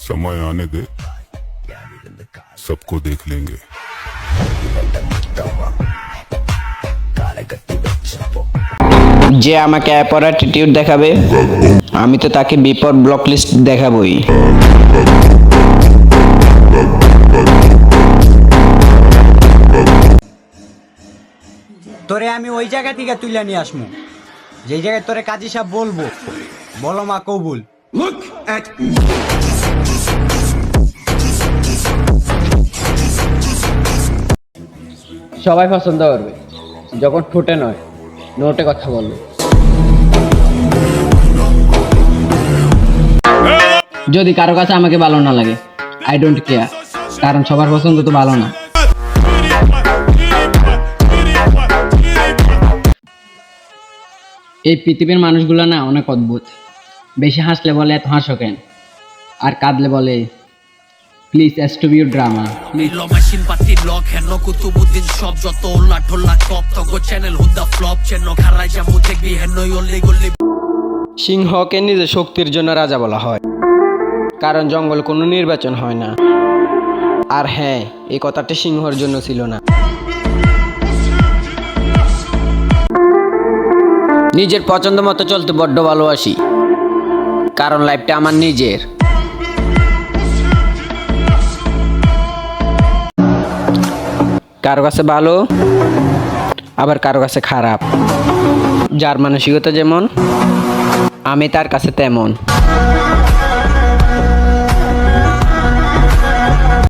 समय आने दे सबको देख लेंगे যে আমাকে অ্যাপর অ্যাটিটিউড দেখাবে আমি তো তাকে বিপদ ব্লক লিস্ট দেখাবই তোরে আমি ওই জায়গা থেকে তুলে নিয়ে আসমু যেই জায়গায় তোরে কাজী সাহেব বলবো বলো মা কবুল সবাই পছন্দ করবে। যখন ঠোঁটে নয়, নোটে কথা বলবে। যদি কারও কাছে আমাকে ভালো না লাগে আই ডোন্ট কেয়ার কারণ সবার পছন্দ তো ভালো না। এই পৃথিবীর মানুষগুলো না অনেক অদ্ভুত। বেশি হাসলে বলে এত হাসো কেন? আর কাঁদলে বলে প্লিজ এস্টুবিউ ড্রামা নিল মেশিন পাতি লক হেন কুতুবুদ্দিন সব যত উল্লা ঠোল্লা কপ তগো চ্যানেল হুদা ফ্লপ চেন খারাই যামু দেখবি হেন অল্লি গল্লি। সিংহকে নিজের শক্তির জন্য রাজা বলা হয়। কারণ জঙ্গল কোনো নির্বাচন হয় না। আর হ্যাঁ এই কথাটি সিংহর জন্য ছিল না। নিজের পছন্দ মতো চলতে বড্ড ভালোবাসি। কারণ লাইফটা আমার নিজের। কারও কাছে ভালো আবার কারও কাছে খারাপ। যার মানসিকতা যেমন আমি তার কাছে তেমন।